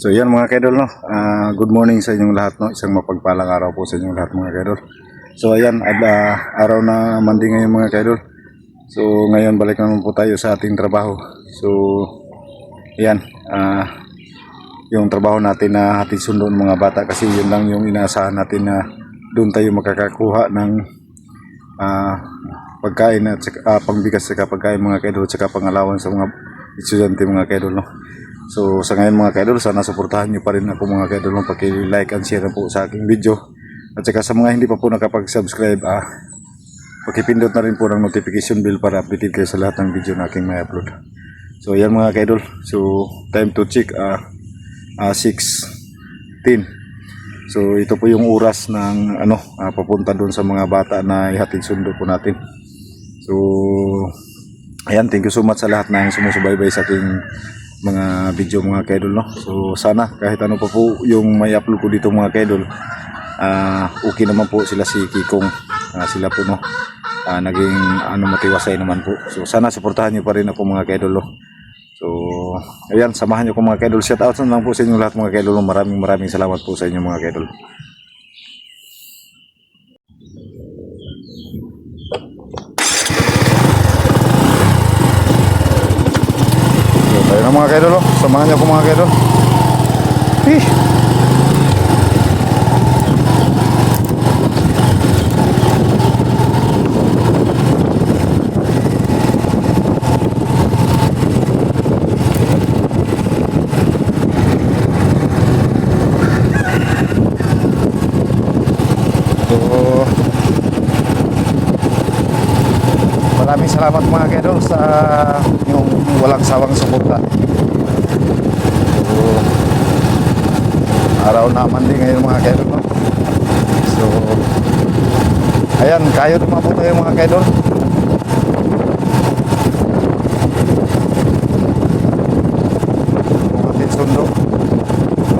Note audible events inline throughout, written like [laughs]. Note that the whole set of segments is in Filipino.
So yan mga kaidol no. Ah, good morning sa inyong lahat no. Isang mapagpalang araw po sa inyong lahat mga kaidol. So ayan, ad, ah, araw na mandi ngayon mga kaidol. So ngayon balik naman po tayo sa ating trabaho. So ayan, ah yung trabaho natin na hatid sundo ng mga bata kasi yun lang yung inaasahan natin na doon tayo makakakuha ng ah, pagkain at saka, ah, pangbigas sa pagkain mga kaidol at saka pangalawan sa mga estudyante mga kaidol no. So sa ngayon mga kaidol sana suportahan niyo pa rin ako mga kaidol no paki-like and share po sa aking video. At saka sa mga hindi pa po nakapag-subscribe ah pakipindot na rin po ng notification bell para updated kayo sa lahat ng video na aking may upload. So yan mga kaidol. So time to check ah ah, 6:10. So ito po yung oras ng ano ah, papunta doon sa mga bata na ihatid sundo po natin. So ayan, thank you so much sa lahat ng sumusubaybay sa aking mga video mga kaidol no. So sana kahit ano pa po yung may upload ko dito mga kaidol, ah okay naman po sila si Kikong, ah, sila po no. Ah, naging ano matiwasay naman po. So sana suportahan niyo pa rin ako mga kaidol no. So, ayan, samahan niyo ko mga kaidol. Shout out lang po sa inyo lahat mga kaidol. Maraming maraming salamat po sa inyo mga kaidol. So, tayo na mga kaidol. oh. Samahan niyo ko mga kaidol. Hih! Salamat mga kaidol sa yung walang sawang suporta. So, araw naman din ngayon mga kaidol. No? So, ayan, kayo naman po tayo mga. Ating sundo.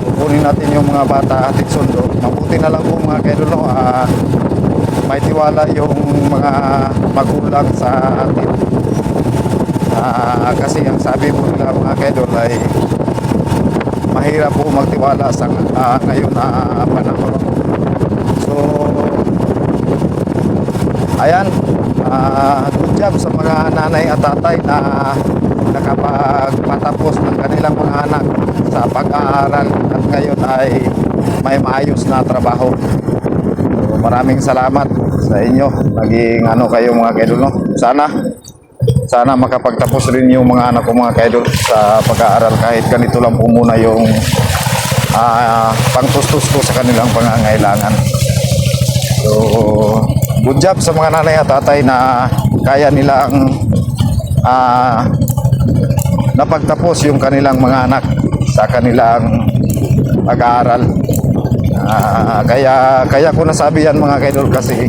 Kukunin natin yung mga bata ating sundo. Mabuti na lang po mga kaidol. No? Ah, may tiwala yung mga magulang sa atin. Ah, kasi ang sabi po nila mga kaidol ay mahirap po magtiwala sa ah, ngayon na panahon. So, ayan, ah, good job sa mga nanay at tatay na nakapagpatapos ng kanilang mga anak sa pag-aaral at ngayon ay may maayos na trabaho. Maraming salamat sa inyo. Naging ano kayo mga kaidol, no? Sana sana makapagtapos rin yung mga anak ko mga kaidol sa pag-aaral kahit ganito lang po muna yung ah, pangtustos ko sa kanilang pangangailangan. So, good job sa mga nanay at tatay na kaya nilang ah, napagtapos yung kanilang mga anak sa kanilang pag-aaral. Ah, kaya kaya ko nasabi yan mga kaidol kasi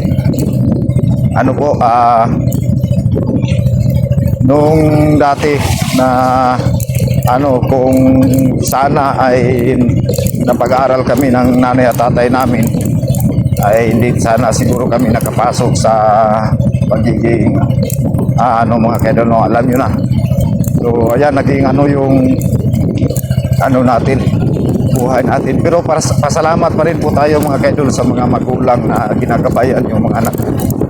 ano po ah nung dati na ano kung sana ay napag-aaral kami ng nanay at tatay namin ay hindi sana siguro kami nakapasok sa pagiging ah, ano mga kaidol no, alam nyo na. So ayan naging ano yung ano natin buhay natin. Pero para pasalamat pa rin po tayo mga kaidol sa mga magulang na ginagabayan yung mga anak.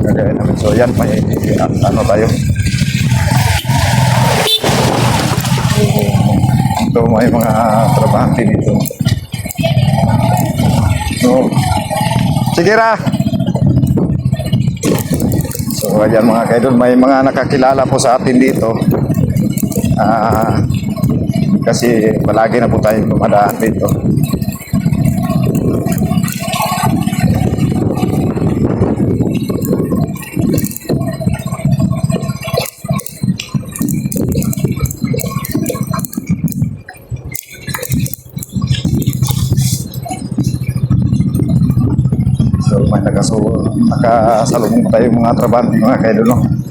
Kagaya namin. So yan may ano tayo? Ito may mga trabahante dito so sige ra. So ayan mga kaidol may mga nakakilala po sa atin dito. Ah kasi palagi na po tayong dumadaan dito So may nakasalubong tayo mga trabante mga kaidol no.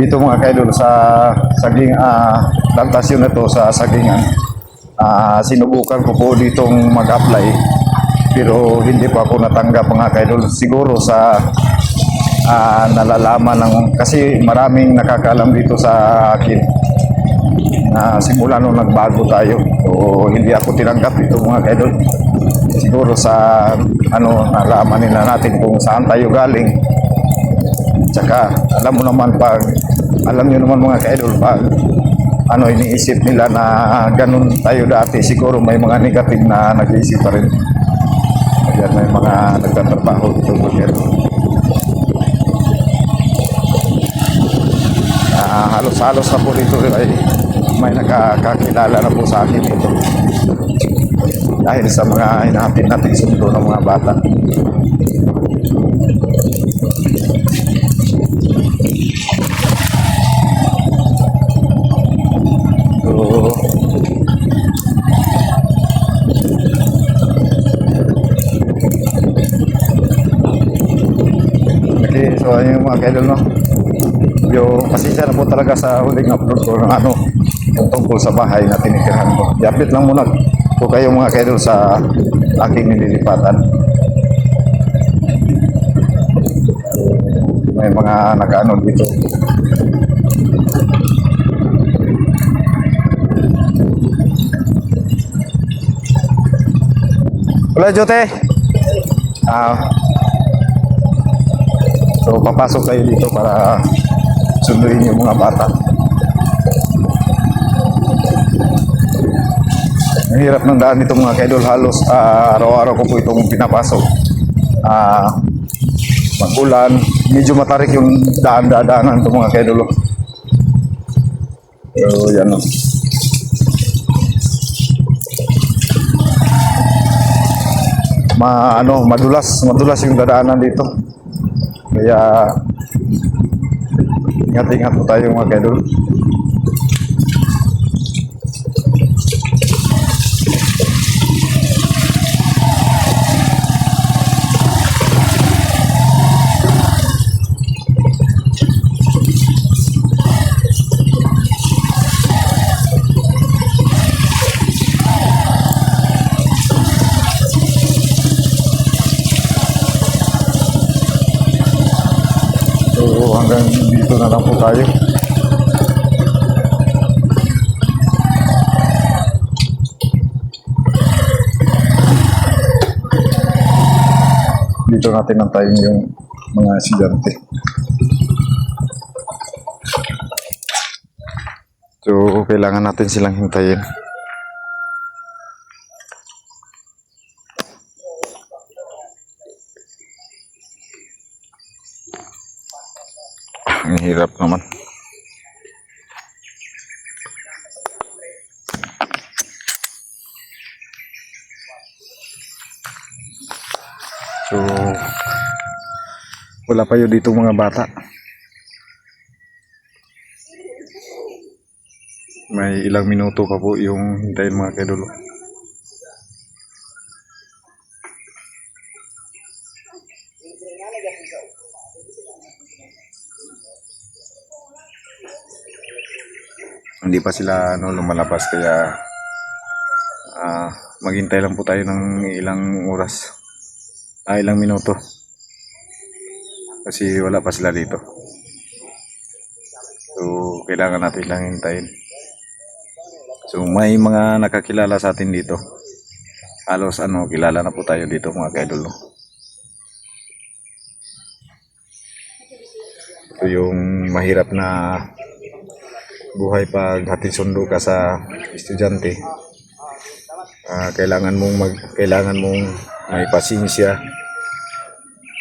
Dito mga kaidol sa saging ah plantasyon na to sa sagingan. Ah sinubukan ko po ditong mag-apply pero hindi pa ako natanggap mga kaidol. Siguro sa ah, nalalaman ng kasi maraming nakakalam dito sa akin na simula nung nagbago tayo o hindi ako tinanggap dito mga kaidol. Siguro sa ano nalaman nila natin kung saan tayo galing tsaka alam mo naman pag alam nyo naman mga kaidol pag ano iniisip nila na ganun tayo dati siguro may mga negative na nag-iisip pa rin. Ayan, may mga nagtatrabaho dito mga kaidol Ah, halos-halos na po dito ay may nakakakilala na po sa akin dito. Dahil sa mga hinahatid natin sundo ng mga bata so ayun mga kaidol no yung pasensya na po talaga sa huling upload ko ng ano tungkol sa bahay na tinitirahan ko. I-update lang muna po kayo mga kaidol sa aking nililipatan. May mga nag-ano dito. Hola, Jote. Ah, So papasok kayo dito para sunduin yung mga bata. Ang hirap ng daan nito mga kaidol. Halos ah, araw-araw ko po itong pinapasok. Ah, magulan. Medyo matarik yung daan-daanan ito mga kaidol. So yan o. Ma, ano, madulas, madulas yung dadaanan dito. Kaya ingat-ingat po tayo mga kaidol. Hanggang dito na lang po tayo. Dito natin nantayin yung mga estudyante. So, kailangan natin silang hintayin. Hirap naman. So, wala pa yun dito mga bata. May ilang minuto pa po yung hintayin mga kaidolo. Hindi pa sila ano, lumalabas kaya ah maghintay lang po tayo ng ilang oras. Ah, ilang minuto. Kasi wala pa sila dito. So, kailangan natin lang hintayin. So, may mga nakakilala sa atin dito. Halos ano, kilala na po tayo dito mga kaidol. Ito yung mahirap na buhay pag hatid sundo ka sa estudyante. Ah, kailangan mong mag kailangan mong may pasensya,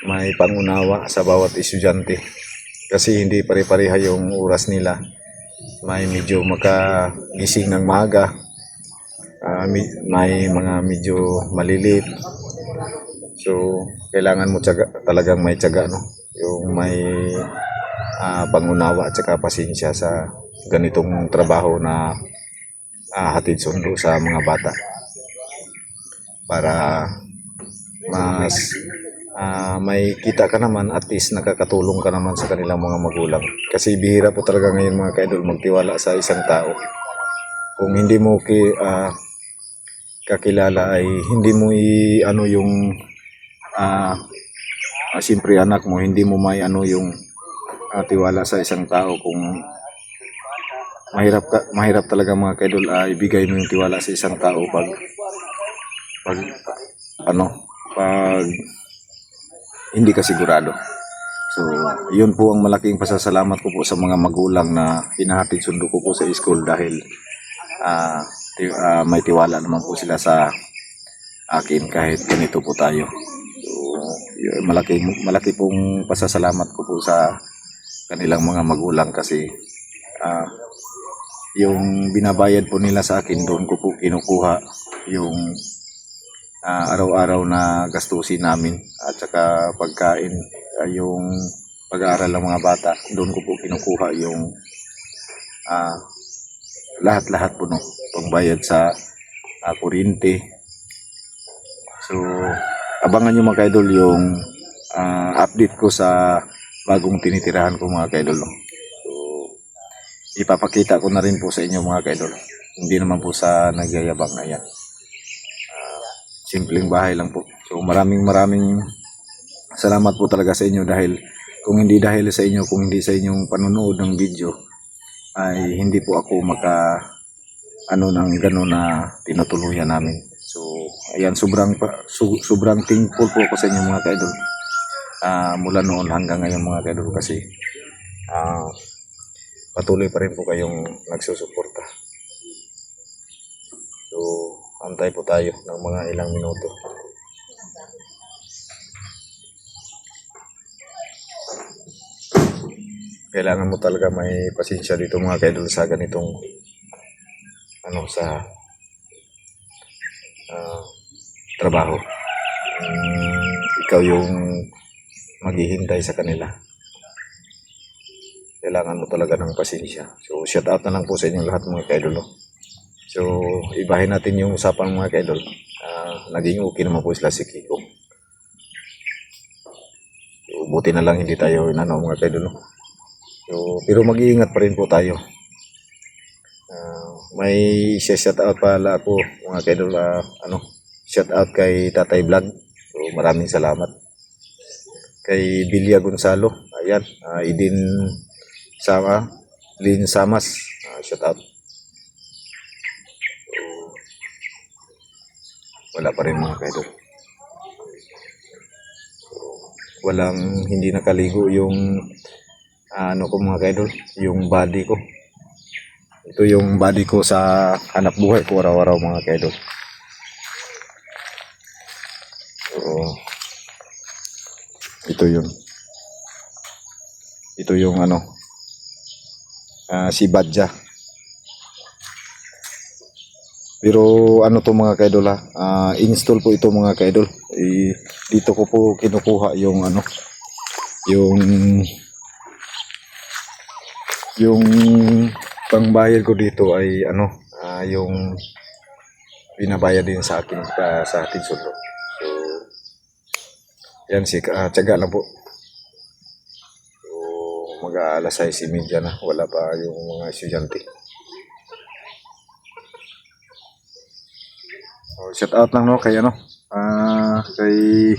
may pangunawa sa bawat estudyante. Kasi hindi pare-pareha yung oras nila. May medyo makagising ng maaga. Mi- may mga medyo malilit. So, kailangan mo tiyaga, talagang may tiyaga, no? Yung may ah, pangunawa at saka pasensya sa ganitong trabaho na ah, hatid sundo sa mga bata. Para mas ah, may kita ka naman at least nakakatulong ka naman sa kanilang mga magulang. Kasi bihira po talaga ngayon mga kaidol magtiwala sa isang tao. Kung hindi mo ki, ah, kakilala ay hindi mo i ano yung ah, ah, siyempre anak mo, hindi mo may ano yung ah, tiwala sa isang tao kung mahirap ka, mahirap talaga mga kaidol ah, ibigay mo yung tiwala sa isang tao pag pag ano pag hindi ka sigurado. So, yun po ang malaking pasasalamat ko po sa mga magulang na hinahatid sundo ko po sa school dahil ah, ti- ah, may tiwala naman po sila sa akin kahit ganito po tayo. So, yun, malaki, malaki pong pasasalamat ko po sa kanilang mga magulang kasi ah, yung binabayad po nila sa akin doon ko po kinukuha yung ah, araw-araw na gastusin namin at saka pagkain ah, yung pag-aaral ng mga bata doon ko po kinukuha yung ah, lahat-lahat po no pangbayad sa uh, kuryente so abangan nyo mga kaidol yung ah, update ko sa bagong tinitirahan ko mga kaidol no? So ipapakita ko na rin po sa inyo mga kaidol hindi naman po sa nagyayabang na yan simpleng bahay lang po. So maraming maraming salamat po talaga sa inyo dahil kung hindi dahil sa inyo, kung hindi sa inyong panonood ng video, ay hindi po ako maka ano ng gano'n na tinutuluyan namin. So, ayan, sobrang, su- sobrang thankful po ako sa inyo mga kaidol. Ah, mula noon hanggang ngayon mga kaidol kasi ah, patuloy pa rin po kayong nagsusuporta. So, antay po tayo ng mga ilang minuto. Kailangan mo talaga may pasensya dito mga kaidol sa ganitong ano sa ah, trabaho. Mm, ikaw yung maghihintay sa kanila. Kailangan mo talaga ng pasensya. So, shout out na lang po sa inyong lahat mga kaidol. no? So, ibahin natin yung usapan mga kaidol. Ah, naging okay naman po sila si Kiko. So, buti na lang hindi tayo inano mga kaidol. So, pero mag-iingat pa rin po tayo. Ah, may shout out pala ako mga kaidol. ah, ano, shout out kay Tatay Vlog. So, maraming salamat. Kay Bilya Gonzalo. Ayan. ah, Idin Sama. Lin Samas. Ah, shout out. wala pa rin mga kaidol. Walang hindi nakaligo yung ah, ano ko mga kaidol, yung body ko. Ito yung body ko sa hanap buhay ko araw-araw mga kaidol. So, ito yun. Ito yung ano, ah, si Badja. Pero ano to mga kaidol ha, ah, install po ito mga kaidol. Eh, dito ko po kinukuha yung ano, yung yung pangbayad ko dito ay ano, ah, yung binabayad din sa akin sa, sa atin sundo. So, yan si uh, tiyaga lang po. So, mag-aalas 6.30 na, wala pa yung mga estudyante. Oh, shout out lang no kay ano ah kay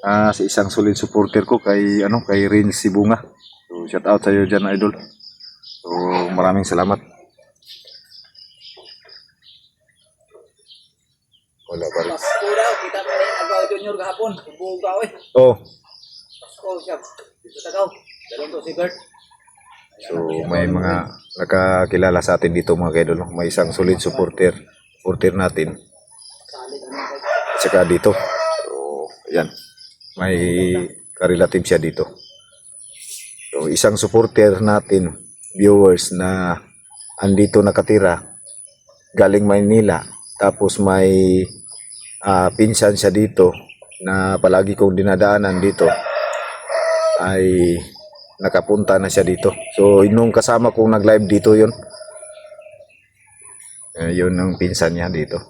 ah sa isang solid supporter ko kay ano kay Rin Sibunga. So shout out sa iyo diyan idol. So maraming salamat. Wala pa rin. Kita mo na yung agaw junior gahapon. Buong gaw eh. Oh, Pasko siya. Dito tagaw. So may mga nakakilala sa atin dito mga kaidol. May isang solid supporter, supporter natin. Saka dito. So, yan. May karelative siya dito. So, isang supporter natin, viewers na andito nakatira, galing Maynila. Tapos may ah, pinsan siya dito na palagi kong dinadaanan dito ay nakapunta na siya dito. So, nung kasama kong nag-live dito yun. Eh, yun ang pinsan niya dito.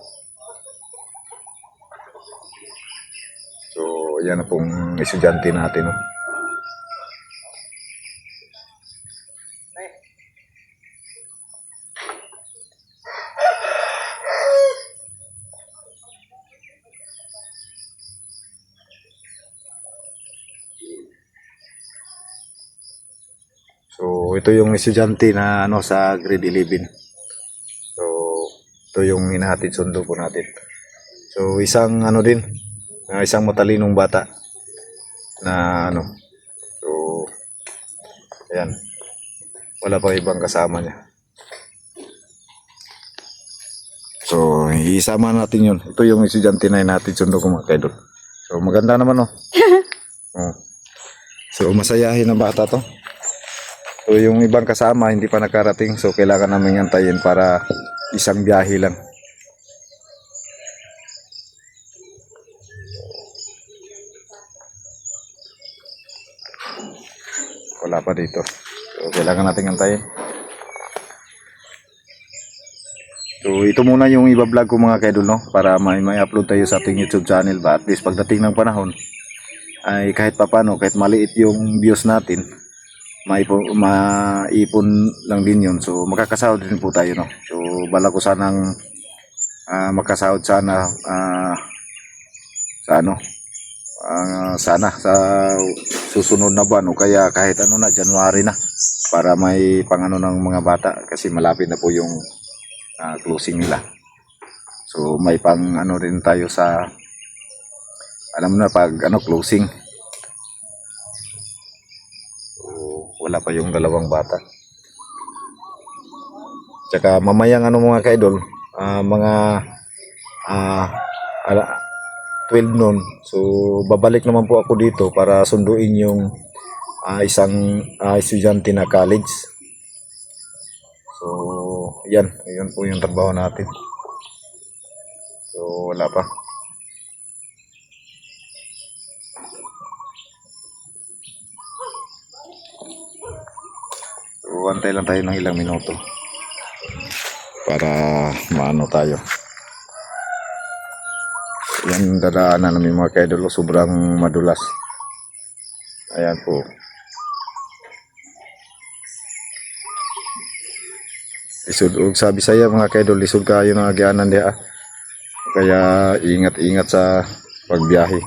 So, yan na pong estudyante natin. No? Ito yung estudyante na ano sa grade 11. So, ito yung hinahatid sundo po natin. So, isang ano din, ah, isang matalinong bata na ano. So, ayan. Wala pa ibang kasama niya. So, isama natin yun. Ito yung estudyante na natin sundo ko mga kaidol. So, maganda naman oh. [laughs] oh. So, masayahin na bata to. So, yung ibang kasama hindi pa nakarating. So, kailangan namin antayin para isang biyahe lang. Wala pa dito. So, kailangan natin antayin. So, ito muna yung iba-vlog ko mga kaidol, no? Para may, may upload tayo sa ating YouTube channel ba? At least pagdating ng panahon, ay kahit papano, kahit maliit yung views natin, maipon, maipon lang din yun. So, makakasahod din po tayo, no? So, bala ko sanang ah, makasahod sana ah, sa ano, ah, sana sa susunod na buwan o kaya kahit ano na, January na para may pangano ng mga bata kasi malapit na po yung ah, closing nila. So may pang ano rin tayo sa alam mo na pag ano closing. So pa yung dalawang bata. Tsaka mamayang ano mga kaidol, ah, mga ah, ala, 12 noon. So babalik naman po ako dito para sunduin yung ah, isang ah, estudyante na college. So, yan. Yun po yung trabaho natin. So, wala pa. So, antay lang tayo ng ilang minuto. Para maano tayo. Yan dadaanan namin mga kaidolo. Sobrang madulas. Ayan po. Lisod og sabi saya mga kaidol lisod kayo ng agyanan diha. Kaya ingat-ingat sa pagbiyahe.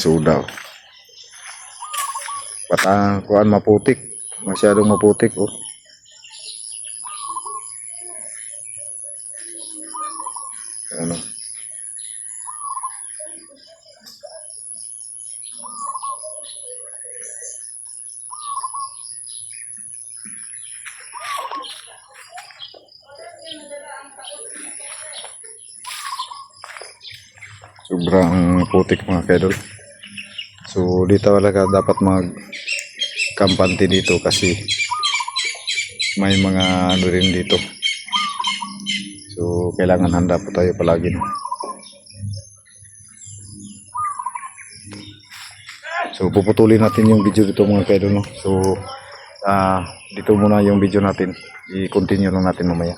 Pag lisod daw. Patang kuan maputik. Masyadong maputik oh. Ano? sobrang putik mga kaidol so dito talaga dapat mag kampante dito kasi may mga ano rin dito so kailangan handa po tayo palagi no? so puputulin natin yung video dito mga kaidol no? so ah dito muna yung video natin i-continue lang natin mamaya